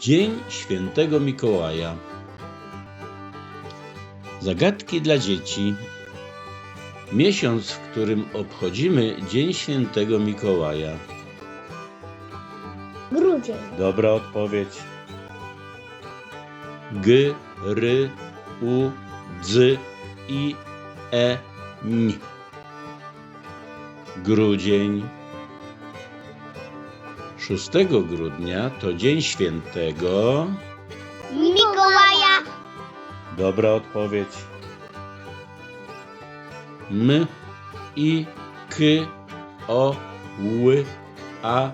Dzień Świętego Mikołaja. Zagadki dla dzieci. Miesiąc, w którym obchodzimy Dzień Świętego Mikołaja. Grudzień. Dobra odpowiedź. G, R, U, dz, I, E, N. Grudzień. 6 grudnia to Dzień Świętego. Mikołaja. Dobra odpowiedź. M, I, K, O, Ł, A,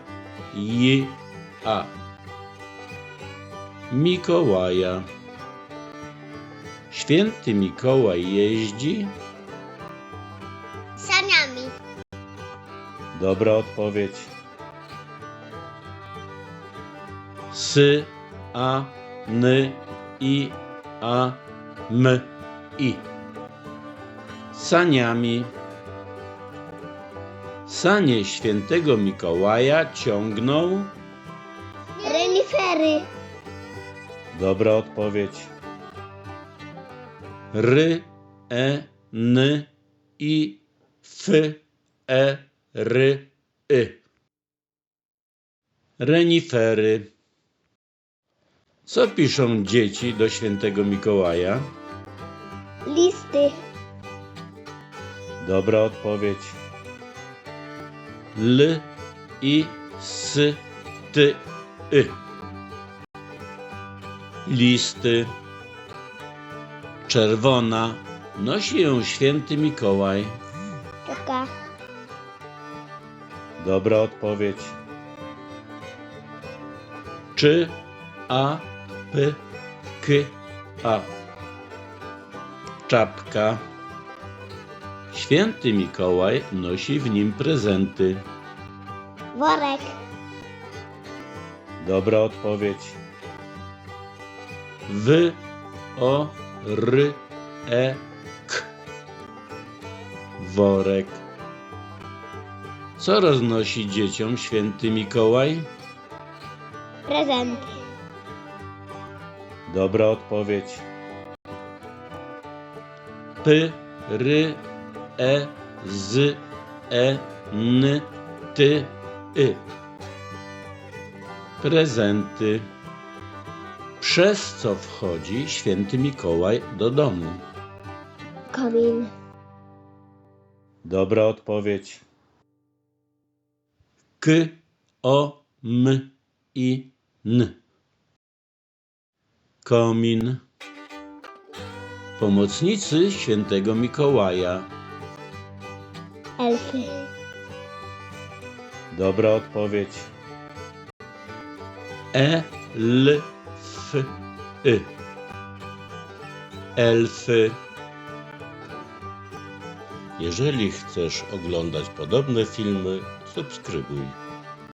J, A. Mikołaja. Święty Mikołaj jeździ. Saniami. Dobra odpowiedź. S, A, N, I, A, M, I. Saniami. Sanie świętego Mikołaja ciągną. Renifery. Dobra odpowiedź. R, E, N, I, F, E, R, Y. Renifery. Co piszą dzieci do świętego Mikołaja? Listy. Dobra odpowiedź. L, I, S, T, Y. Listy. Czerwona. Nosi ją święty Mikołaj. Taka. Dobra odpowiedź. Czy, A, P, K, A. Czapka. Święty Mikołaj nosi w nim prezenty. Worek. Dobra odpowiedź. W, O, R, E, K. Worek. Co roznosi dzieciom święty Mikołaj? Prezenty. Dobra odpowiedź. P, R, E, Z, E, N, T, Y. Prezenty. Przez co wchodzi święty Mikołaj do domu? Komin. Dobra odpowiedź. K, O, M, I, N. Komin. Pomocnicy świętego Mikołaja. Elfy. Dobra odpowiedź. E, L, F, Y. Elfy. Jeżeli chcesz oglądać podobne filmy, subskrybuj.